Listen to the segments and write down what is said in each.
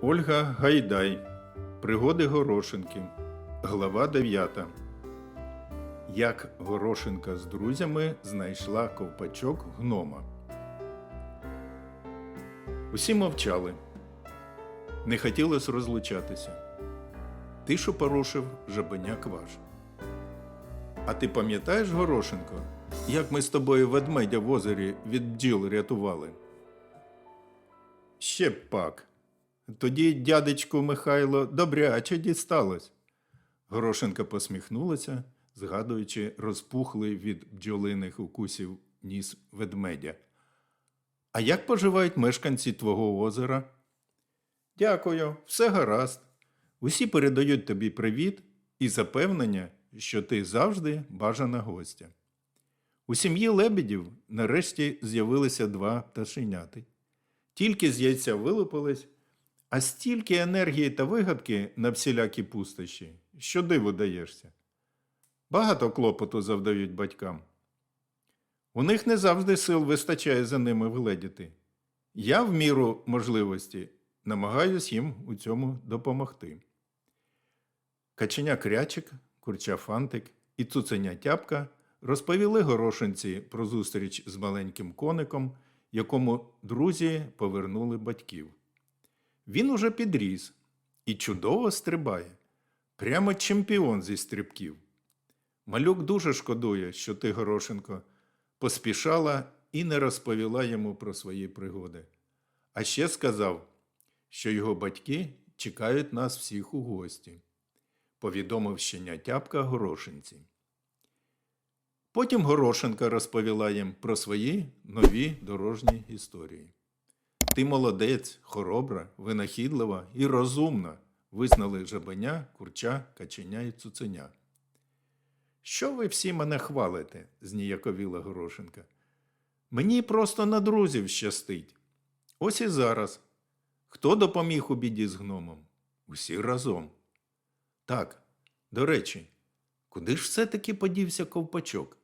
Ольга Гайдай. Пригоди Горошинки. Глава 9. Як Горошинка з друзями знайшла ковпачок гнома. Усі мовчали. Не хотілося розлучатися. Тишу порушив жабеняк ваш. А ти пам'ятаєш, Горошенко, як ми з тобою ведмедя в озері від бджіл рятували? Ще пак. Тоді дядечку Михайло добряче дісталось. Горошенка посміхнулася, згадуючи розпухлий від бджолиних укусів ніс ведмедя. А як поживають мешканці твого озера? Дякую, все гаразд. Усі передають тобі привіт і запевнення, що ти завжди бажана гостя. У сім'ї лебедів нарешті з'явилися два пташеняти. Тільки з яйця вилупились, а стільки енергії та вигадки на всілякі пустощі, що диву даєшся. Багато клопоту завдають батькам. У них не завжди сил вистачає за ними вгледіти. Я, в міру можливості, намагаюсь їм у цьому допомогти. Каченя крячик, курча фантик і цуценя тяпка розповіли горошинці про зустріч з маленьким коником, якому друзі повернули батьків. Він уже підріс і чудово стрибає, прямо чемпіон зі стрибків. Малюк дуже шкодує, що ти, Горошенко, поспішала і не розповіла йому про свої пригоди. А ще сказав, що його батьки чекають нас всіх у гості, повідомив щеня тяпка Горошинці. Потім Горошенка розповіла їм про свої нові дорожні історії. Ти молодець, хоробра, винахідлива і розумна, визнали жабеня, курча, каченя і цуценя. Що ви всі мене хвалите? зніяковіла Горошенка. Мені просто на друзів щастить. Ось і зараз. Хто допоміг у біді з гномом? Усі разом. Так, до речі, куди ж все-таки подівся ковпачок?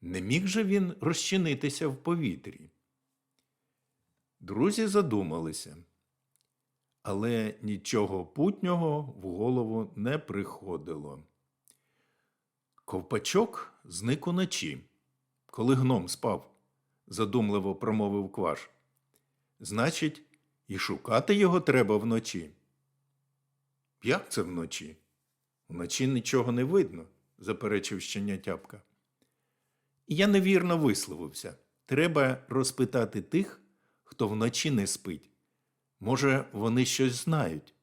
Не міг же він розчинитися в повітрі? Друзі задумалися, але нічого путнього в голову не приходило. Ковпачок зник уночі, коли гном спав, задумливо промовив кваш. Значить, і шукати його треба вночі. Як це вночі? Вночі нічого не видно, заперечив щеня тяпка. Я невірно висловився. Треба розпитати тих, хто вночі не спить. Може, вони щось знають.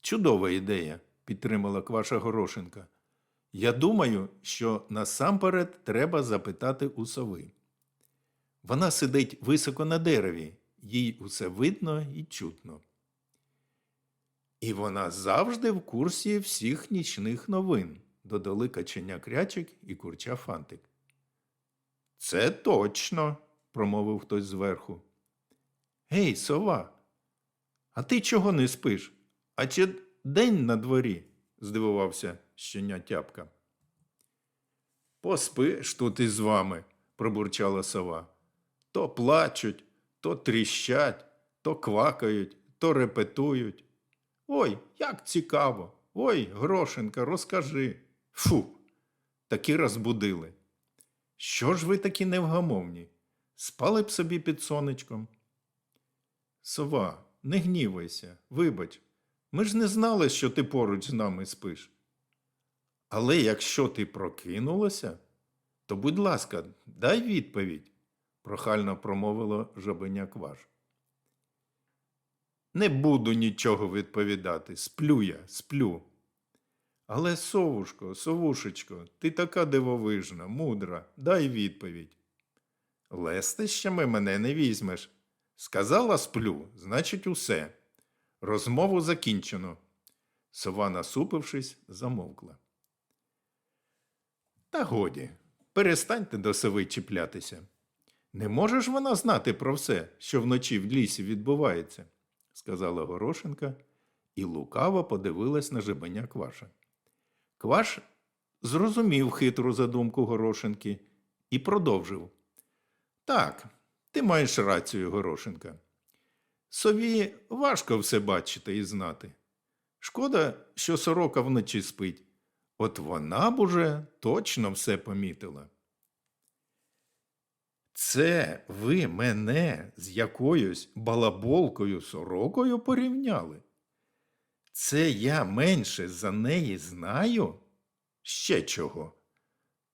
Чудова ідея, підтримала Кваша Горошенка. Я думаю, що насамперед треба запитати у сови. Вона сидить високо на дереві, їй усе видно і чутно. І вона завжди в курсі всіх нічних новин, додали каченя крячик і курча фантик. Це точно, промовив хтось зверху. Гей, сова, а ти чого не спиш? А чи день на дворі? здивувався щеня тяпка. Поспиш тут із вами, пробурчала сова. То плачуть, то тріщать, то квакають, то репетують. Ой, як цікаво. Ой, Грошенка, розкажи. Фу, таки розбудили. Що ж ви такі невгамовні? Спали б собі під сонечком. Сова, не гнівайся, вибач, ми ж не знали, що ти поруч з нами спиш. Але якщо ти прокинулася, то, будь ласка, дай відповідь, прохально промовило жабеня кваш. Не буду нічого відповідати, сплю я, сплю. Але, совушко, совушечко, ти така дивовижна, мудра, дай відповідь. Лестищами мене не візьмеш. Сказала сплю, значить, усе. Розмову закінчено. Сова, насупившись, замовкла. Та годі, перестаньте до сови чіплятися. Не може вона знати про все, що вночі в лісі відбувається, сказала Горошенка і лукаво подивилась на жебеня Кваша. Кваш зрозумів хитру задумку Горошенки і продовжив. Так, ти маєш рацію, Горошенка. Сові важко все бачити і знати. Шкода, що сорока вночі спить. От вона б уже точно все помітила. Це ви мене з якоюсь балаболкою сорокою порівняли? Це я менше за неї знаю? Ще чого?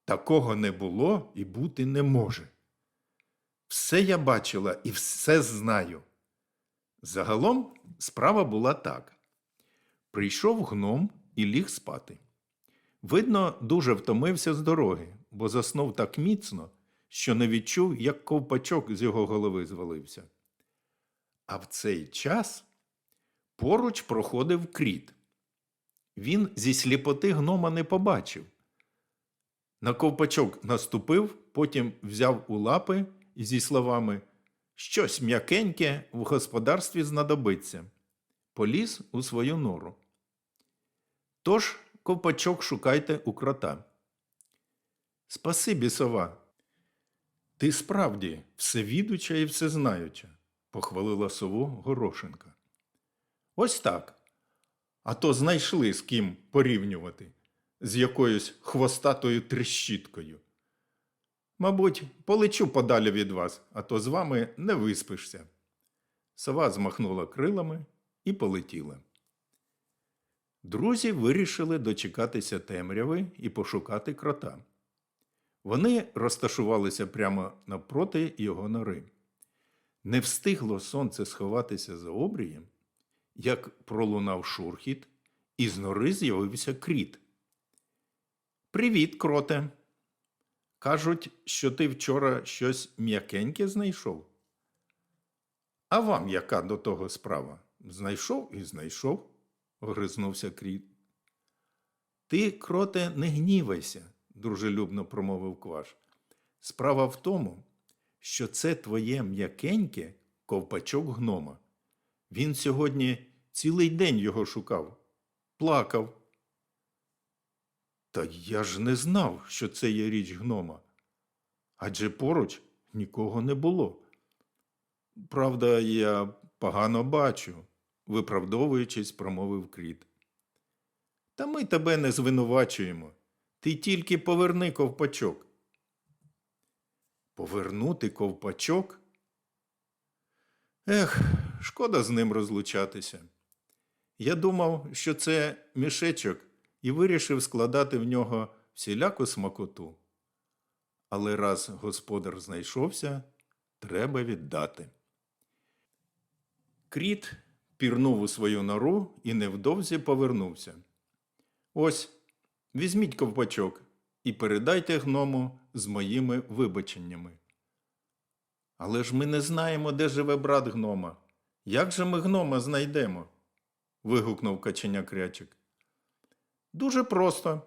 Такого не було і бути не може. Все я бачила і все знаю. Загалом справа була так. Прийшов гном і ліг спати. Видно, дуже втомився з дороги, бо заснув так міцно, що не відчув, як ковпачок з його голови звалився. А в цей час поруч проходив кріт. Він зі сліпоти гнома не побачив. На ковпачок наступив, потім взяв у лапи зі словами Щось м'якеньке в господарстві знадобиться. Поліз у свою нору. Тож ковпачок шукайте у крота. Спасибі, сова. Ти справді всевідуча і всезнаюча, похвалила сову Горошенка. Ось так. А то знайшли з ким порівнювати, з якоюсь хвостатою трещіткою. Мабуть, полечу подалі від вас, а то з вами не виспишся. Сова змахнула крилами і полетіла. Друзі вирішили дочекатися темряви і пошукати крота. Вони розташувалися прямо навпроти його нори. Не встигло сонце сховатися за обрієм, як пролунав шурхіт, і з нори з'явився кріт. Привіт, кроте. Кажуть, що ти вчора щось м'якеньке знайшов. А вам яка до того справа? Знайшов і знайшов, огризнувся кріт. Ти, кроте, не гнівайся, дружелюбно промовив кваш. Справа в тому, що це твоє м'якеньке ковпачок гнома. Він сьогодні цілий день його шукав, плакав. Та я ж не знав, що це є річ гнома. Адже поруч нікого не було. Правда, я погано бачу, виправдовуючись, промовив кріт. Та ми тебе не звинувачуємо. Ти тільки поверни ковпачок. Повернути ковпачок? Ех, шкода з ним розлучатися. Я думав, що це мішечок і вирішив складати в нього всіляку смакоту. Але раз господар знайшовся, треба віддати. Кріт пірнув у свою нору і невдовзі повернувся. Ось, візьміть ковпачок і передайте гному з моїми вибаченнями. Але ж ми не знаємо, де живе брат гнома. Як же ми гнома знайдемо? вигукнув каченя крячик. Дуже просто.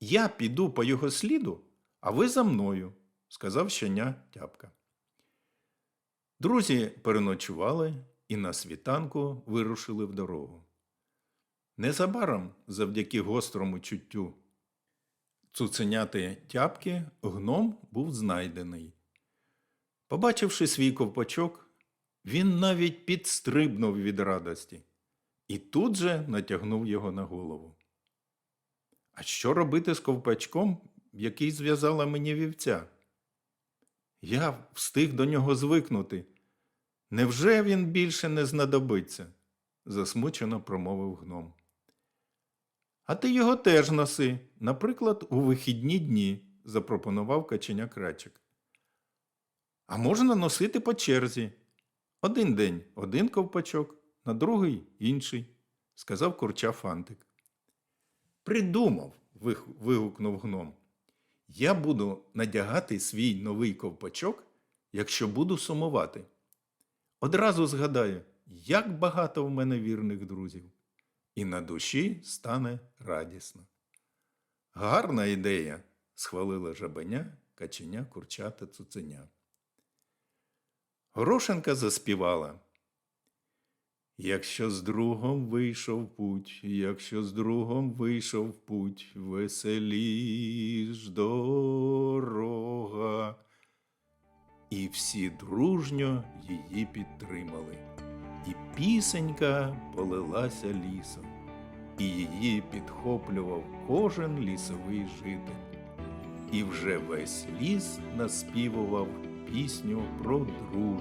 Я піду по його сліду, а ви за мною, сказав щеня тяпка. Друзі переночували і на світанку вирушили в дорогу. Незабаром, завдяки гострому чуттю цуценяти тяпки, гном був знайдений. Побачивши свій ковпачок, він навіть підстрибнув від радості і тут же натягнув його на голову. А що робити з ковпачком, який зв'язала мені вівця? Я встиг до нього звикнути. Невже він більше не знадобиться? засмучено промовив гном. А ти його теж носи, наприклад, у вихідні дні, запропонував каченя крачик. А можна носити по черзі. Один день один ковпачок, на другий інший, сказав курча фантик. Придумав, вигукнув гном. Я буду надягати свій новий ковпачок, якщо буду сумувати. Одразу згадаю, як багато в мене вірних друзів, і на душі стане радісно. Гарна ідея, схвалила жабеня, каченя, курча та цуценя. Горошенка заспівала. Якщо з другом вийшов путь, якщо з другом вийшов путь, веселіш дорога. І всі дружньо її підтримали. І пісенька полилася лісом, і її підхоплював кожен лісовий житель. І вже весь ліс наспівував пісню про дружбу.